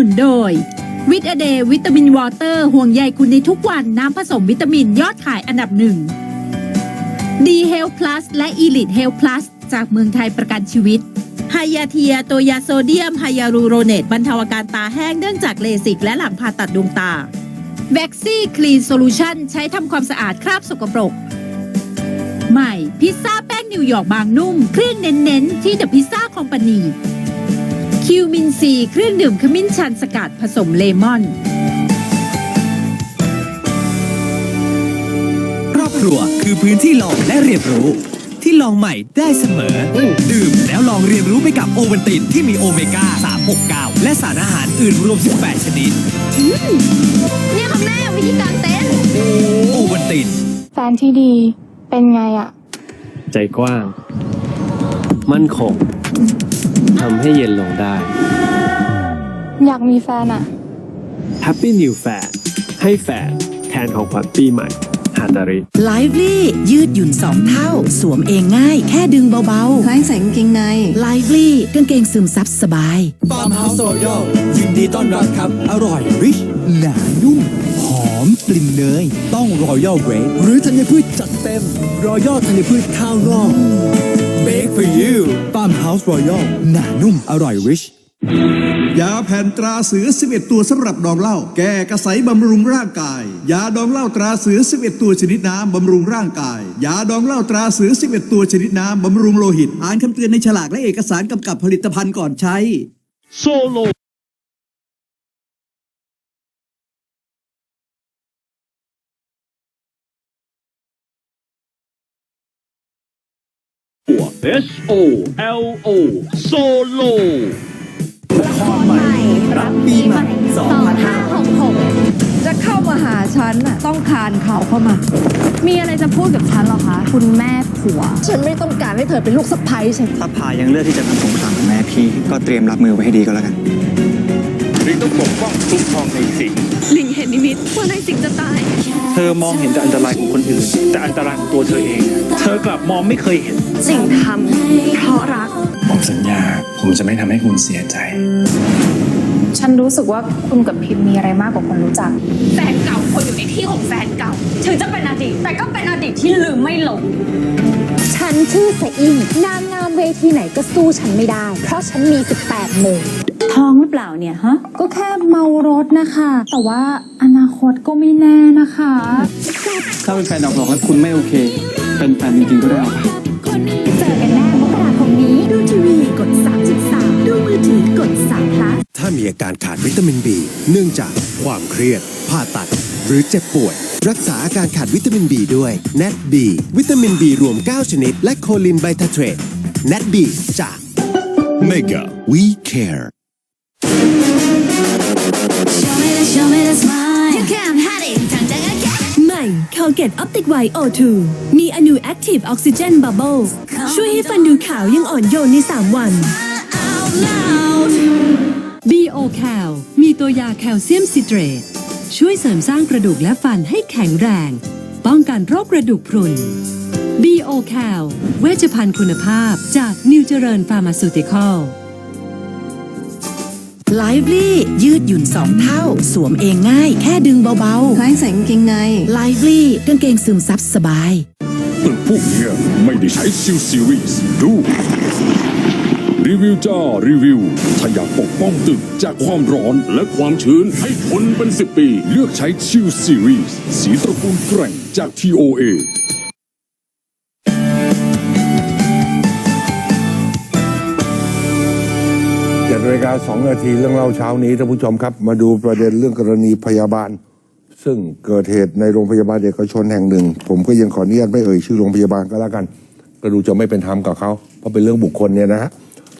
นุนโดยวิตาเดย์วิตามินวอเตอร์ห่วงใยคุณในทุกวันน้ำผสมวิตามินยอดขายอันดับหนึ่งดีเฮลพลัสและอีลิทเฮลพลัสจากเมืองไทยประกันชีวิตไฮยาเทีย ตัวยาโซเดียมไฮยาลูโรเนตบรรเทาอาการตาแห้งเนื่องจากเลสิกและหลังผ่าตัดดวงตา v a x ซี่คลีนโซลูชันใช้ทำความสะอาดคราบสกปรก ใหม่ พิซซ่าแป้งนิวยอร์กบางนุ่ม เครื่องเน้นๆ ที่เดอะพิซซ่าคอมพานี คิวมินซีเครื่องดื่มขมิ้นชันสกัดผสมเลมอนครอบครัวคือพื้นที่ลองและเรียนรู้ ที่ลองใหม่ได้เสมอดื่มแล้วลองเรียนรู้ไปกับโอวัลตินที่มีโอเมก้า 369 และสารอาหารอื่นรวม 18 ชนิดเนี่ยค่ะแม่วิธีการเต้นโอวัลตินแฟนที่ดีเป็นไงอะใจกว้าง มั่นคง ทำให้เย็นลงได้ อยากมีแฟนอะ Happy New Fan ให้แฟนแทนของขวัญปีใหม่ฮาตาริ ไลฟ์ลี่ยืดหยุ่นสองเท่า สวมเองง่าย แค่ดึงเบาคล้ายใส่กางเกงใน ๆไลฟ์ลี่กางเกงซึมซับสบาย ฟาร์มเฮาส์รอยัลยินดีต้อนรับครับ อร่อย ริช หนานุ่ม หอมกลิ่นเนย ต้องรอยัลเบรดหรือธัญพืชจัดเต็มรอยัลธัญพืชข้าวงอก Bake for you ฟาร์มเฮาส์รอยัลหนานุ่มอร่อยวิชยาแผ่นตราเสือ 11 ตัวสำหรับดองเหล้าแก้กระใสบำรุงร่างกาย ยาดองเหล้าตราเสือ 11 ตัวชนิดน้ำบำรุงร่างกาย ยาดองเหล้าตราเสือ 11 ตัวชนิดน้ำบำรุงโลหิต อ่านคำเตือนในฉลากและเอกสารกำกับผลิตภัณฑ์ก่อนใช้ โซโล S O L O Solo รับปีใหม่จะเข้ามาหาฉันน่ะต้องคานเขาเข้ามา มีอะไรจะพูดกับฉันเหรอคะ คุณแม่ผัว ฉันไม่ต้องการให้เธอเป็นลูกสะใภ้ฉันถ้าพายังเลือกที่จะทำสงครามกับแม่พี่ ก็เตรียมรับมือไว้ให้ดีก็แล้วกันลิงต้องปกป้องคุ้มครองในสิ่งลิงเห็นนิมิตว่านายสิงจะตาย เธอมองเห็นแต่อันตรายของคนอื่น แต่อันตรายของตัวเธอเอง เธอกลับมองไม่เคยเห็น สิ่งทำเพราะรัก ผมสัญญา ผมจะไม่ทำให้คุณเสียใจ ฉันรู้สึกว่าคุณกับพิมมีอะไรมากกว่าคนรู้จัก แฟนเก่าคนอยู่ในที่ของแฟนเก่า ถึงจะเป็นอดีต แต่ก็เป็นอดีตที่ลืมไม่ลง ฉันชื่อสะอิงนางงามเวทีไหนก็สู้ฉันไม่ได้ เพราะฉันมี 18โมงท้องหรือเปล่าเนี่ยฮะ ก็แค่เมารถนะคะ แต่ว่าอนาคตก็ไม่แน่นะคะ ถ้าเป็นแฟนหลอกๆแล้วคุณไม่โอเค เป็นแฟนจริงๆก็ได้ การขาดวิตามิน B เนื่องจากความเครียด ผ่าตัด หรือเจ็บป่วย รักษาอาการขาดวิตามิน B ด้วย NAT B วิตามิน B รวม 9 ชนิด และโคลินไบทาเทรต NAT B จาก Mega We Care ใหม่ Colgate Optic White O2 มีอนู Active Oxygen Bubble ช่วยให้ฟันดูขาวยังอ่อนโยนใน 3 วัน BO Cal มีตัวยาแคลเซียมซิเตรตช่วยเสริมสร้างกระดูกและฟันให้แข็งแรง ป้องกันโรคกระดูกพรุน BO Cal เวชภัณฑ์คุณภาพจากนิวเจริญฟาร์มาซูติคอลไลฟ์ลี่ยืดหยุ่นสองเท่า สวมเองง่าย แค่ดึงเบาคล้ายใส่กางเกงในๆไลฟ์ลี่กางเกงซึมซับสบาย ตึกพวกเนี้ยไม่ได้ใช้ซิลซีรีส์ดู รีวิวจ้ารีวิว ถ้าอยากปกป้องตึกจากความร้อนและความชื้นให้ทนเป็นสิบปี เลือกใช้ชิลซีรีส์สีตระกูลแกร่งจาก TOA เจ็ดนาฬิกาสองนาทีเรื่องเล่าเช้านี้ท่านผู้ชมครับ มาดูประเด็นเรื่องกรณีพยาบาล ซึ่งเกิดเหตุในโรงพยาบาลเอกชนแห่งหนึ่ง ผมก็ยังขออนุญาตไม่เอ่ยชื่อโรงพยาบาลก็แล้วกัน ก็ดูจะไม่เป็นธรรมกับเขาเพราะเป็นเรื่องบุคคลเนี่ยนะฮะ